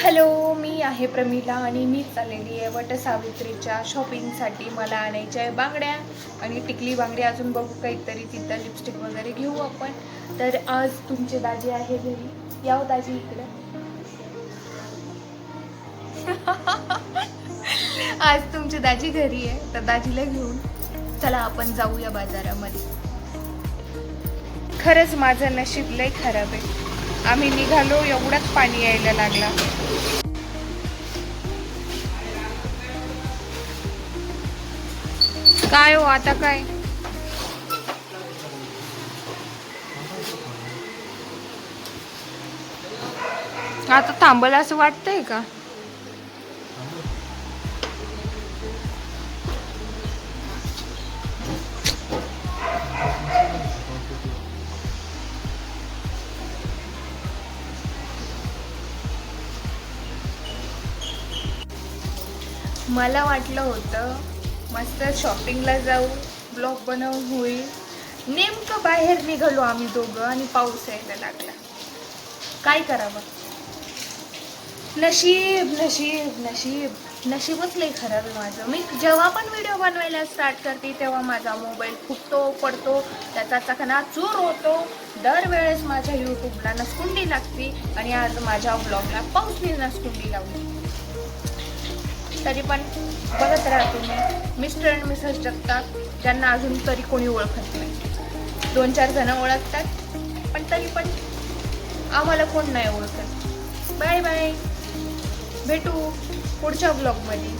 Hello मी आहे प्रमिला आणि मी चाललेली आहे वटसावित्रीच्या शॉपिंगसाठी मला आणायच्या आहे बांगड्या. आणि टिकली बांगडी अजून बघू काहीतरी तिथं लिपस्टिक वगैरे घेऊ आपण. तर आज तुमचे दाजी आहे घरी. याव दाजी इकडे. आज तुमचे दाजी घरी आहे तर दाजीला घेऊन चला आपण जाऊया बाजारामध्ये. खरंच माझं नशीब लय खराब आहे. आम्ही निघालो एवढाच पाणी यायला लागला. काय हो आता काय? आता थांबल असं वाटतंय का? मला वाटलं होतं मस्त शॉपिंगला जाऊ ब्लॉग बनवून होईल. नेमकं बाहेर निघालो आम्ही दोघं आणि पाऊस यायला लागला. काय करावं? नशीब नशीब नशीब. नशीबच लई खराब आहे माझं. मी जेव्हा पण व्हिडिओ बनवायला स्टार्ट करते तेव्हा माझा मोबाईल फुटतो पडतो. त्याचा चकना चूर होतो. दरवेळेस माझ्या यूट्यूबला नसकुंडी लागते आणि आज माझ्या ब्लॉगला पाऊसने नसकुंडी लावली तरी पण बघत राहा तुम्ही. मिस्टर अँड मिसेस जगतात ज्यांना अजून तरी कोणी ओळखत नाही. दोन चार जण ओळखतात पण तरी पण आम्हाला कोण नाही ओळखत. Bye bye. भेटू पुढच्या ब्लॉगमध्ये